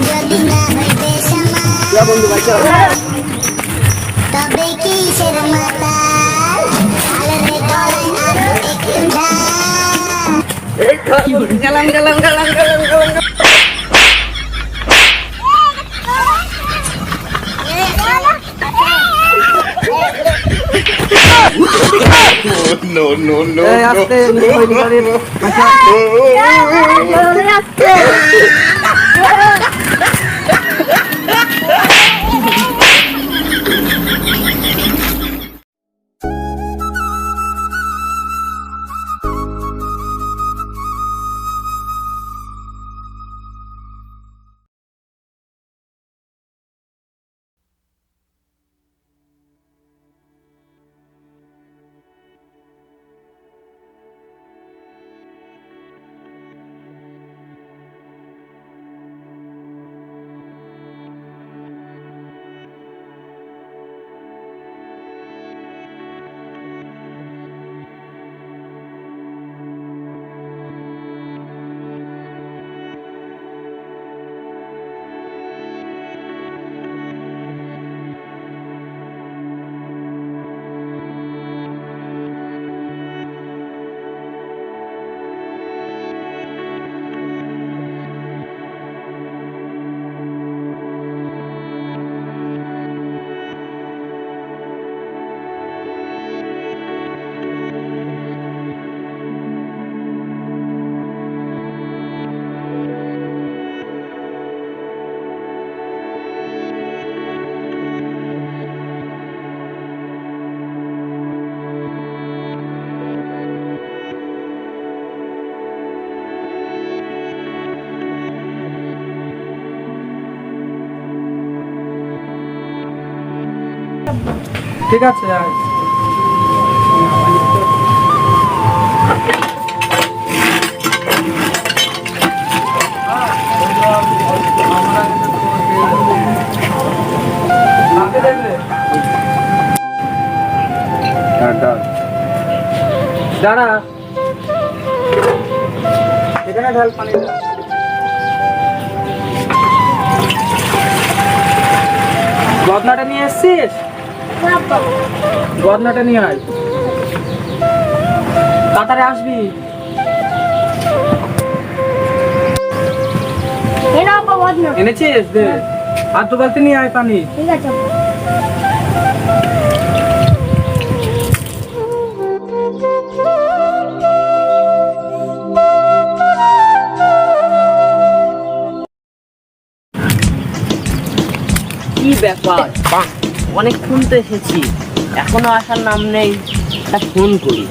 যদি না হইবে সমান যা বন্ধু ভাই চল তবে কিসের মাতাল আলোরে গলায় আরও একটু ঢাল এই তো, গেলাম গেলাম গেলাম গেলাম গেলাম no, no, no, এই আস্তে নিচে হইনি গাড়ির। আচ্ছা, ঠিক আছে আয়। কাকে আছে দাঁড়া। এখানে ঢাল পানিটা গদনাটা নিয়ে এসছিস? গদনাটা নিয়ে আয়। তাড়াতাড়ি আসবি। এনেছিস? দে। আর দু বালতি নিয়ে আয় পানি। ঠিক আছে কি ব্যাপার? অনেকক্ষণ তো এসেছি। এখনও আসার নাম নেই তা ফোন করি।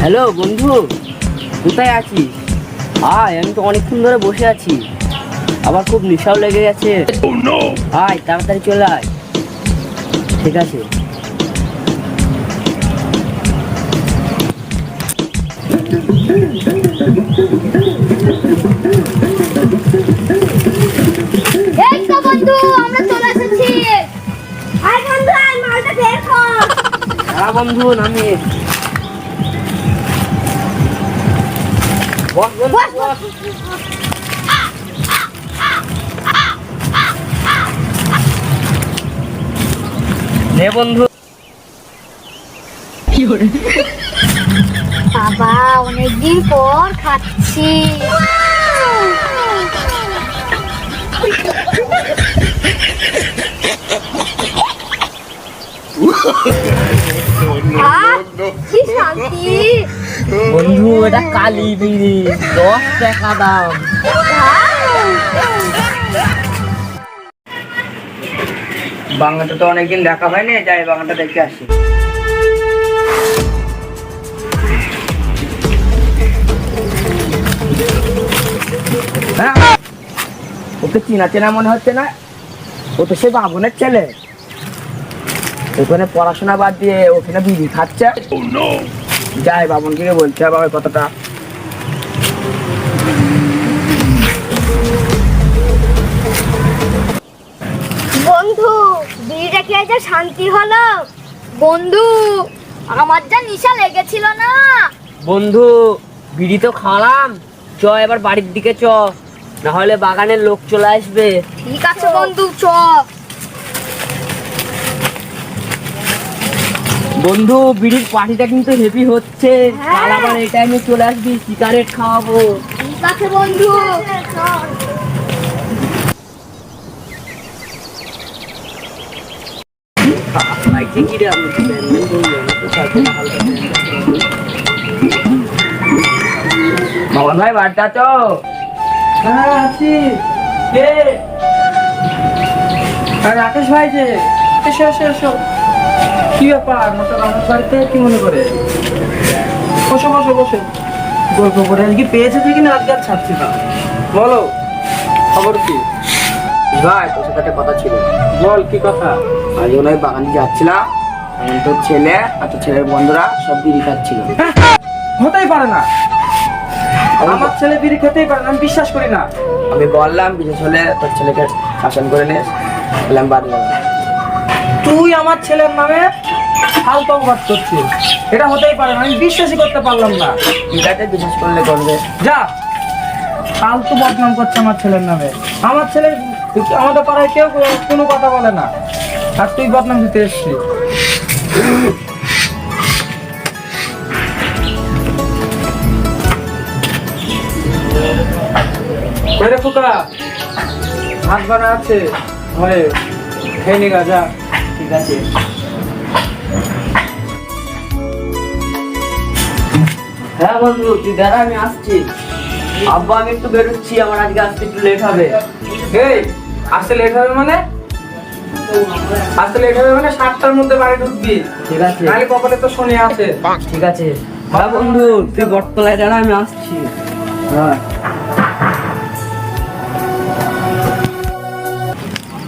হ্যালো বন্ধু কোথায় আছিস? আয় আমি তো অনেকক্ষণ ধরে বসে আছি। আবার খুব নেশাও লেগে গেছে। আয় তাড়াতাড়ি চলে আয়। ঠিক আছে। হ্যাঁ বন্ধু নামি। বস বস, বস, বস। নে বন্ধু। বাবা অনেকদিন পর খাচ্ছি। বন্ধু, এটা কালি বিড়ি। দশ টাকা দাম। বাংলাটা তো অনেকদিন দেখা হয়নি, যাই বাংলাটা দেখে আসি। হ্যাঁ ওকে চেনা চেনা মনে হচ্ছে না? ও তো সে বাবনের ছেলে। ওখানে পড়াশোনা বাদ দিয়ে ওখানে বিড়ি খাচ্ছে। যাই বাবনকে বলছে বাবা কথাটা। বন্ধু বিড়িটা খেয়ে যা শান্তি হলো? বন্ধু আমার যা নিশা লেগেছিল না। বন্ধু বিড়ি তো খাওয়ালাম। চ এবার বাড়ির দিকে চ। না হলে বাগানের লোক চলে আসবে। ঠিক আছে বন্ধু চ। বন্ধু বিড়ির পার্টিটা কিন্তু হেভি হচ্ছে। হ্যাঁ। কাল আবার এই টাইমে চলে আসবি সিগারেট খাওয়াবো। ঠিক আছে বন্ধু। ভাই বাড়িতে আছো? হ্যাঁ আছি। কে? আর রাকেশ ভাই যে এসো এসো এসো। কি ব্যাপার? মোটা বাড়িতে কি মনে করে? বসো বসো বসো। গল্প করে আজকে পেয়েছে তুই কিনা আজকে আর ছাড়ছি না। বলো খবর কি? ভাই তোর সাথে একটা কথা ছিল। বল কি কথা? আজ ওখানে বাগানে যাচ্ছিলাম। তোর ছেলে আর তোর ছেলের বন্ধুরা সব বিড়ি খাচ্ছিল। হ্যাঁ, হতেই পারে না। আমার ছেলে বিড়ি খেতেই পারে না আমি বিশ্বাস করি না। আমি বললাম বিশেষ হলে তোর ছেলেকে শাসন করে নিস বললাম যাব তুই আমার ছেলের নামে ফালতু অপবাদ করছিস এটা হতেই পারে না আমি বিশ্বাসই করতে পারলাম না। ঠিক আছে বিশেষ করলে করবে। যা ফালতু বদনাম করছে আমার ছেলের নামে। আমার ছেলে আমাদের পাড়ায় কেউ কোনো কথা বলে না। আর তুই বদনাম দিতে এসছিস। রে ফুকা ভাত বানা আছে ঘরে খেয়ে নিগা যা। ঠিক আছে। হ্যাঁ বন্ধু তুই দাঁড়া আমি আসছি। আব্বা আমি একটু বেরোচ্ছি আমার আজকে আসতে একটু লেট হবে। এই আসতে লেট হবে মানে? আসতে লেট হবে মানে সাতটার মধ্যে বাড়ি ঢুকবি। ঠিক আছে। নাহলে কপালে তো শনি আছে। ঠিক আছে। হ্যাঁ বন্ধু তুই বটতলায় দাঁড়া আমি আসছি। হ্যাঁ।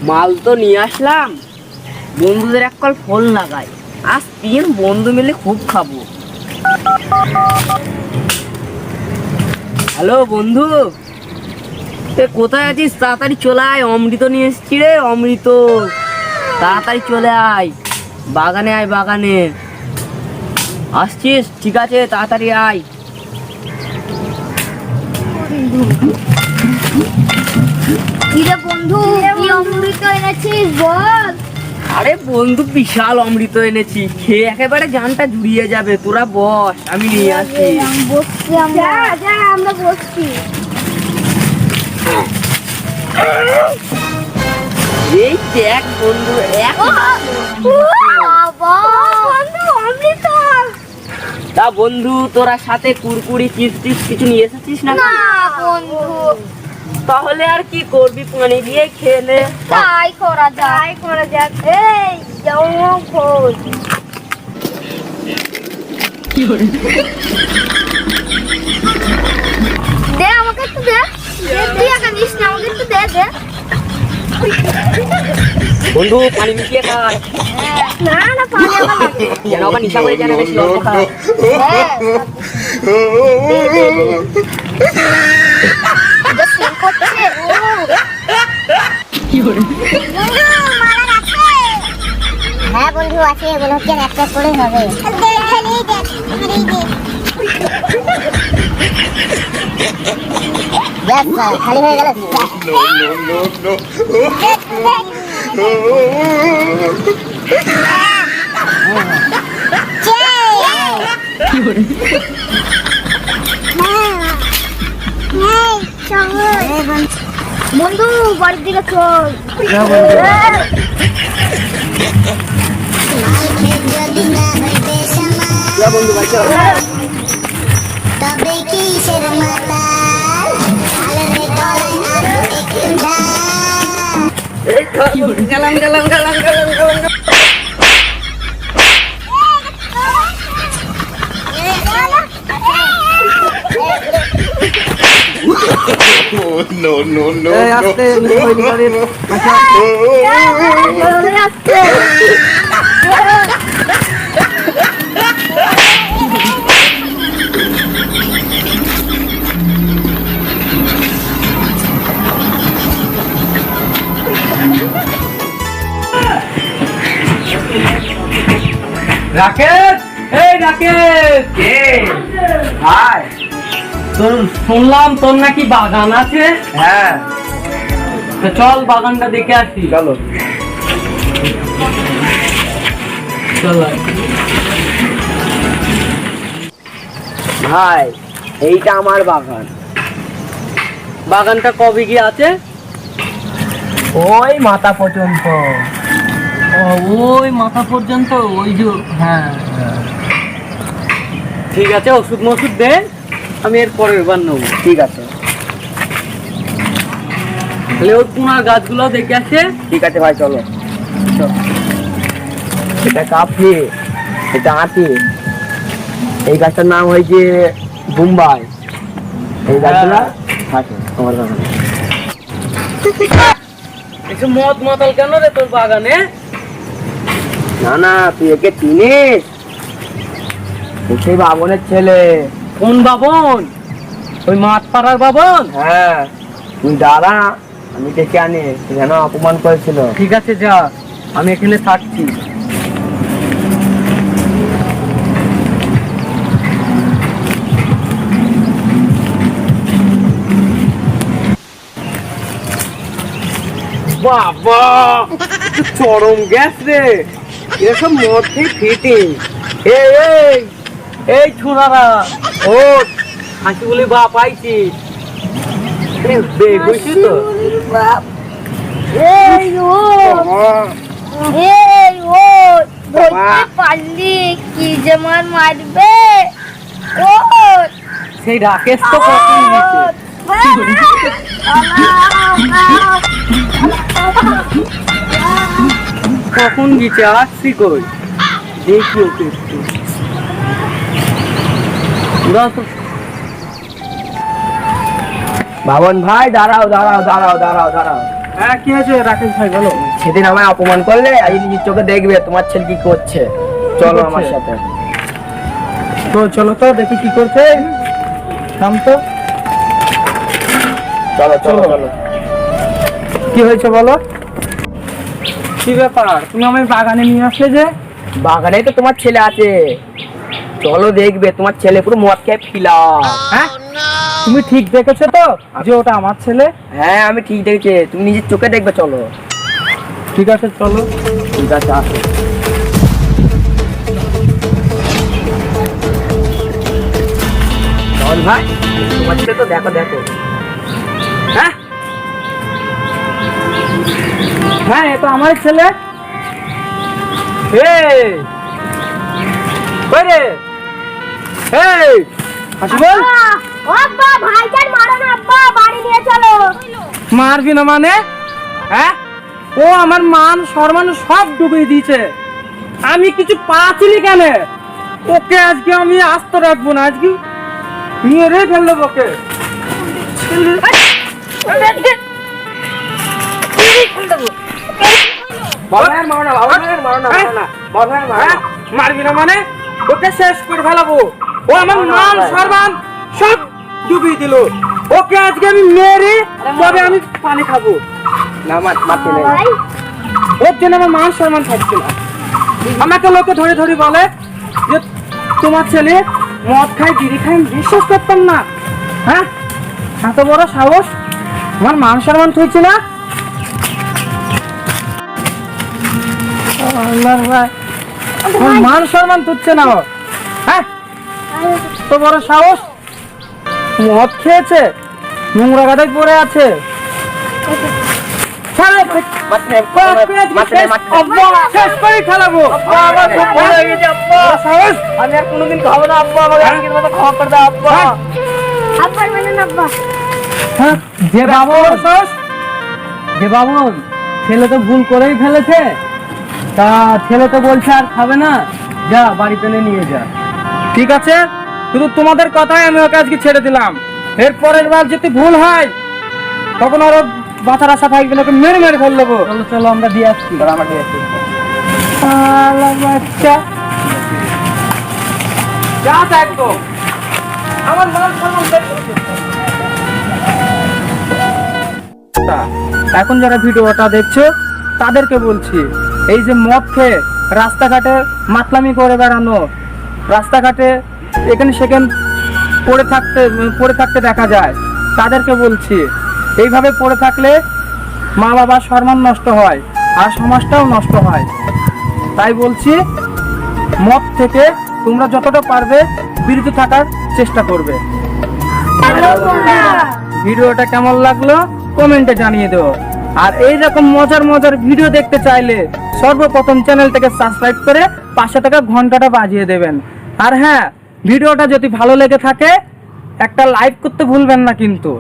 মাল তো নিয়ে আসলাম। বন্ধুদের এক কল ফোন লাগাই। আজ তিন বন্ধু মিলে খুব খাব। হ্যালো বন্ধু। এ, কোথায় আছিস? তাড়াতাড়ি চলে আয়। অমৃত নিয়ে এসছি রে, অমৃত। তাড়াতাড়ি চলে আয়। বাগানে আয়, বাগানে। আসছিস? ঠিক আছে, তাড়াতাড়ি আয়। বন্ধু অমৃত এনেছিস বল? আরে বন্ধু বিশাল অমৃত এনেছি। খেয়ে একেবারে জানটা জুড়িয়ে যাবে। তোরা বস আমি নিয়ে আসি। বসছি আমরা যা যা আমরা বসছি এই দেখ বন্ধু এক বন্ধু তা বন্ধু তোরা সাথে কুরকুরি চিপস টিপস কিছু নিয়ে এসেছিস না না বন্ধু। তাহলে আর কি করবি? পানি দিয়ে খেলে তাই করা যায় করা যাক। এই যাও খোঁজ দে আমাকে একটু দে। দে, তুই একা না আমাকে একটু দে দে। বন্ধু পানি মিশিয়ে খায় না না পানি আমার লাগবে যেন আবার নিশা করে যেন বেশি অল্প খায়? হ্যাঁ বন্ধু আছে এগুলো হচ্ছে হবে। খালি হয়ে গেল. বন্ধু বাড়ির দিকে চল। যদি না হইবে সমান যা বন্ধু চল। তবে কিসের মাতাল আলরে গলায় আরও একটু ঢাল এই তো, গেলাম গেলাম গেলাম গেলাম গেলাম Oh, no, no, no, এই আস্তে নিচে হয়নি বাড়ির। আচ্ছা, চলে আসছে রাকেশ এই রাকেশ। কে? ভাই তোর শুনলাম তোর নাকি বাগান আছে। হ্যাঁ। চল বাগানটা দেখে আসি। চলো। চল। ভাই এইটা আমার বাগান। বাগানটা কবে কি আছে? ওই মাথা পর্যন্ত। ও, ওই মাথা পর্যন্ত ওই যে হ্যাঁ। হ্যাঁ। ঠিক আছে ওষুধ মষুধ দে আমি এর পরের বার নেব। ঠিক আছে। ওর পুনার গাছগুলো দেখে আসে। ঠিক আছে ভাই চলো। এটা কাফি এটা আটি এই গাছটার নাম হয়েছে বোম্বাই। এই গাছগুলা থাকে আমার বাগানে। একটু মদ মাতাল কেন রে তোর বাগানে? না না তুই একে চিনিস? সেই বাবনের ছেলে। কোন বাবন? ওই মাঠ পাড়ার বাবন? হ্যাঁ তুই দাঁড়া। আমি ডেকে আনি? যেন অপমান করেছিল। ঠিক আছে, যা। আমি এখানে থাকছি। বাবা চরম গ্যাস রে। এসব মধ্যে ফিটিং। এই এই ছোড়ারা। ও হাসি বলি বাপ আইছি বেগ হয়েছি তো এই ও এই ও ধরতে পারলি কি মারবে সেই রাকেশ তো কখন গেছে আসছি কই দেখি ওকে একটু। বাবন ভাই দাঁড়াও দাঁড়াও দাঁড়াও দাঁড়াও দাঁড়াও। হ্যাঁ কি হয়েছে রাকেশ ভাই বলো। সেদিন আমায় অপমান করলে আজ নিজের চোখে দেখবে তোমার ছেলে কি করছে। চলো আমার সাথে। তো চলো তো দেখি কি করছে। থাম তো। চলো চলো চলো। চলো। কি হয়েছে বলো? কি ব্যাপার? তুমি আমায় বাগানে নিয়ে আসলে যে? বাগানে তো তোমার ছেলে আছে। চলো দেখবে তোমার ছেলে পুরো মদ খেয়ে ফিলা। হ্যাঁ? তুমি ঠিক দেখেছ তো যে ওটা আমার ছেলে? হ্যাঁ আমি ঠিক দেখেছি। তুমি নিজের চোখে দেখবে চলো। ঠিক আছে চলো। ঠিক আছে আসো। চল ভাই তোমার ছেলে তো দেখো দেখো। হ্যাঁ? হ্যাঁ এ তো আমার ছেলে। এই! কই রে! এই! হাসি বল আব্বা ভাইজান মারো না আব্বা বাড়ি নিয়ে চলো। মারবি না মানে? হ্যাঁ? ও আমার মান সম্মান সব ডুবিয়ে দিয়েছে। আমি কিছু পাচ্ছিলি কেন? ওকে আজকে আমি আস্ত রাখব না আজকে নিয়ে রে ফেলল ওকে। হ্যাঁ? মারবি না মানে? ওকে শেষ করে ফেলাবো। ও আমার মান সম্মান সব ডুবিয়ে দিল। ওকে আজকে আমি মেরে তবে আমি পানি খাব। না মার মারতে নেই ওর জন্য আমার মান সম্মান থাকছে না। আমাকে লোকে ধরে ধরে বলে যে তোমার ছেলে মদ খায় বিড়ি খায় আমি বিশ্বাস করতাম না। হ্যাঁ? এত বড় সাহস? আমার মান সম্মান থাকছে না? আমার মান সম্মান তুচ্ছে না হ্যাঁ? তো বড় সাহস? মদ খেয়েছে? নোংরা গাদায় পড়ে আছে। হয়ে আমি আর কোনোদিন খাব না আব্বা। আমাকে আজকের মতো করে দাও আব্বা। আব্বার মানে আব্বা। হ্যাঁ, যে বাবন যে বাবন ছেলে তো ভুল করেই ফেলেছে। তা ছেলে তো বলছে আর খাবে না। যা বাড়িতে নিয়ে যা। ঠিক আছে? শুধু তোমাদের কথাই আমি ওকে আজকে ছেড়ে দিলাম। এর পরের বার যদি ভুল হয় তখন আরও বাঁচার আশা থাকবে না ওকে মেরে মেরে ফেল দেবো। চলো চলো আমরা দিয়ে আসছি। দাঁড়া, আমার ঠিক বাচ্চা যা একদম। আমার এখন যারা ভিডিওটা দেখছ তাদেরকে বলছি এই যে মদ খেয়ে রাস্তাঘাটে মাতলামি করে বেড়ানো রাস্তাঘাটে এখানে সেখানে পড়ে থাকতে পড়ে থাকতে দেখা যায়। তাদেরকে বলছি, এইভাবে পড়ে থাকলে মা বাবার সম্মান নষ্ট হয়, আর সমাজটাও নষ্ট হয়। তাই বলছি মদ থেকে তোমরা যতটা পারবে বিরত থাকার চেষ্টা করবে। ভিডিওটা কেমন লাগল কমেন্টে জানিয়ে দেও। আর এই রকম মজার মজার ভিডিও দেখতে চাইলে সর্বপ্রথম চ্যানেলটাকে সাবস্ক্রাইব করে পাশে থাকা ঘন্টাটা বাজিয়ে দেবেন। আর হ্যাঁ ভিডিওটা যদি ভালো লেগে থাকে একটা লাইক করতে ভুলবেন না কিন্তু।